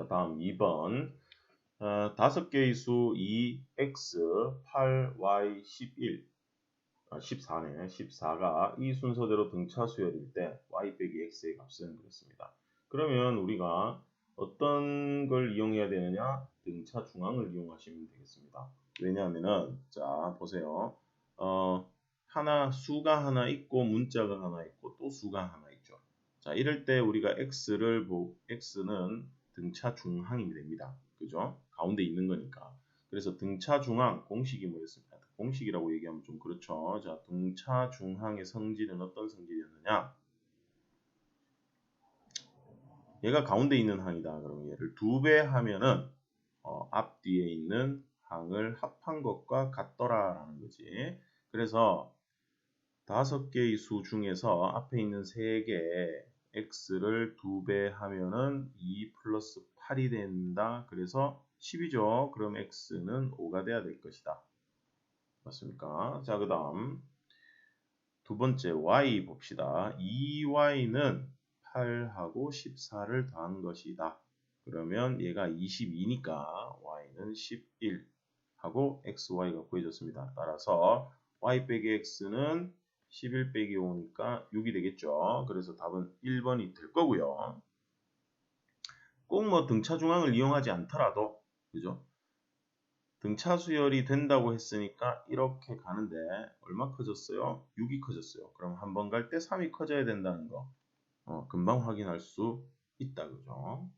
자, 다음 2번. 어, 다섯 개의 수 2, x, 8, y, 11, 아, 14네. 14가 이 순서대로 등차 수열일 때 y 빼기 x의 값은 그렇습니다. 그러면 우리가 어떤 걸 이용해야 되느냐? 등차 중앙을 이용하시면 되겠습니다. 왜냐하면은 자 보세요. 어, 하나 수가 하나 있고 문자가 하나 있고 또 수가 하나 있죠. 자 이럴 때 우리가 x를 보 x는 등차 중항이 됩니다. 그죠? 가운데 있는 거니까. 그래서 등차 중항 공식이 뭐였습니까? 공식이라고 얘기하면 좀 그렇죠. 자, 등차 중항의 성질은 어떤 성질이었느냐? 얘가 가운데 있는 항이다. 그러면 얘를 두 배 하면은 어, 앞뒤에 있는 항을 합한 것과 같더라라는 거지. 그래서 다섯 개의 수 중에서 앞에 있는 세 개 x를 두배 하면은 2 플러스 8이 된다. 그래서 10이죠. 그럼 x는 5가 돼야 될 것이다. 맞습니까? 자, 그 다음 두 번째 y 봅시다. 2y는 8하고 14를 더한 것이다. 그러면 얘가 22니까 y는 11 하고 xy가 구해졌습니다. 따라서 y 빼기 x는 11 빼기 5니까 6이 되겠죠. 그래서 답은 1번이 될 거고요. 꼭 뭐 등차 중앙을 이용하지 않더라도 그죠? 등차 수열이 된다고 했으니까 이렇게 가는데 얼마 커졌어요? 6이 커졌어요. 그럼 한 번 갈 때 3이 커져야 된다는 거 어, 금방 확인할 수 있다 그죠?